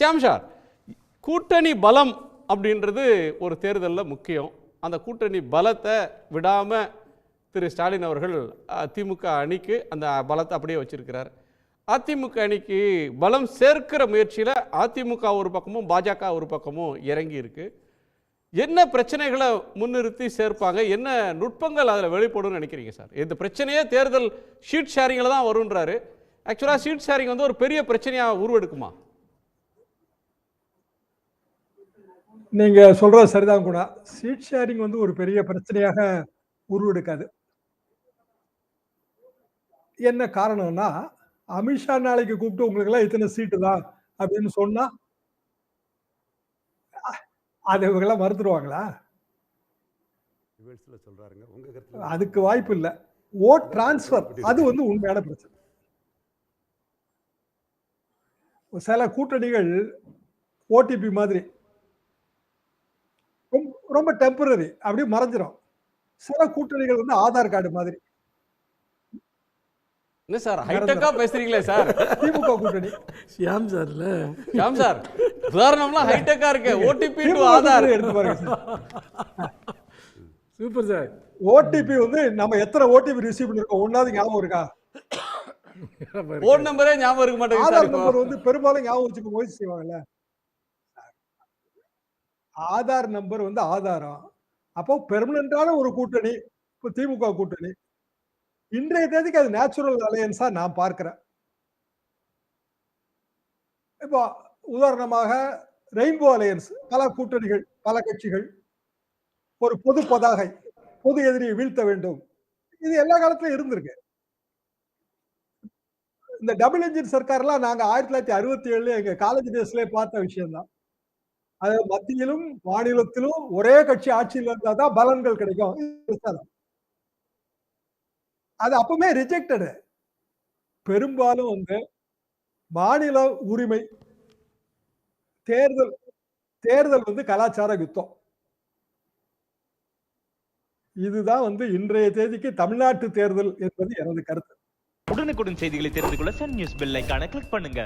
Siam sir கூட்டணி பலம் அப்படின்றது ஒரு தேர்தலில் முக்கியம். அந்த கூட்டணி பலத்தை விடாமல் திரு ஸ்டாலின் அவர்கள் அதிமுக அணிக்கு அந்த பலத்தை அப்படியே வச்சிருக்கிறார். அதிமுக அணிக்கு பலம் சேர்க்கிற முயற்சியில் அதிமுக ஒரு பக்கமும் பாஜக ஒரு பக்கமும் இறங்கி இருக்கு. என்ன பிரச்சனைகளை முன்னிறுத்தி சேர்ப்பாங்க? என்ன நுட்பங்கள் அதில் வெளிப்படும்னு நினைக்கிறீங்க சார்? இந்த பிரச்சனையே தேர்தல் ஷீட் ஷேரிங்கில் தான் வருன்றாரு ஆக்சுவலாக ஷீட் ஷேரிங் வந்து ஒரு பெரிய பிரச்சனையாக உருவெடுக்குமா? நீங்க சொல்றது சரிதான் கூட. சீட் ஷேரிங் வந்து ஒரு பெரிய பிரச்சனையாக உருவெடுக்காது. என்ன காரணம்னா அமித்ஷா நாளைக்கு கூப்பிட்டு உங்களுக்கு எல்லாம் இத்தனை சீட்டு தான் அப்படின்னு சொன்னா அ- அதை இவங்க எல்லாம் மறுத்துருவாங்களா அதுக்கு வாய்ப்பு இல்லை. ஓட் டிரான்ஸ்ஃபர் அது வந்து உண்மையான பிரச்சனை. சில கூட்டணிகள் ஓடிபி மாதிரி ரொம்ப- டெம்பரரி அப்படியே மறைஞ்சிரும். சில கூட்டணிகள் வந்து ஆதார் கார்டு மாதிரி. என்ன சார் ஹைடெக்காக பேசுறீங்களே சார். திமுக கூட்டணி. ஷியாம் சார்ல. ஷாம் சார் உதாரணம்லாம் ஹைடெக்காக இருக்கு. OTP to Aadhaar. எடுத்து பாருங்க சூப்பர் சார். ஓடிபி வந்து நம்ம எத்தனை ஓடிபி ரிசீவ் பண்ணிருக்கோம்? ஒன்னாவது ஞாபகம் இருக்கா? ஃபோன் நம்பரே ஞாபகம் இருக்க மாட்டேங்குது சார் ஆதார் நம்பர் வந்து பெரும்பாலும் ஞாபகம் வச்சுக்க முயற்சி செய்வாங்கல்ல. ஆதார் நம்பர் வந்து ஆதாரம். அப்போ பெர்மனண்டான ஒரு கூட்டணி இப்போ திமுக கூட்டணி. இன்றைய தேதிக்கு அது நேச்சுரல் அலையன்ஸா நான் பார்க்கிறேன். இப்போ உதாரணமாக ரெயின்போ அலையன்ஸ் பல கூட்டணிகள் பல கட்சிகள். ஒரு பொது பதாகை பொது எதிரியை வீழ்த்த வேண்டும். இது எல்லா காலத்திலும் இருந்திருக்கு. இந்த டபுள் இன்ஜின் சர்க்கார்லாம் நாங்கள் ஆயிரத்தி தொள்ளாயிரத்தி அறுபத்தி ஏழுல எங்கள் காலேஜ் டேஸ்லேயே பார்த்த விஷயம்தான். அது மத்தியிலும் மாநிலத்திலும் ஒரே கட்சி ஆட்சியில் இருந்தா தான் பலன்கள் கிடைக்கும். அது அப்பவுமே ரிஜெக்டடு பெரும்பாலும் வந்து மாநில உரிமை தேர்தல் தேர்தல் வந்து கலாச்சார யுத்தம். இதுதான் வந்து இன்றைய தேதிக்கு தமிழ்நாட்டு தேர்தல் என்பது எனது கருத்து. உடனுக்குடன் செய்திகளை தெரிந்து கொள்ள சன் நியூஸ் பெல் ஐக்கான கிளிக் பண்ணுங்க.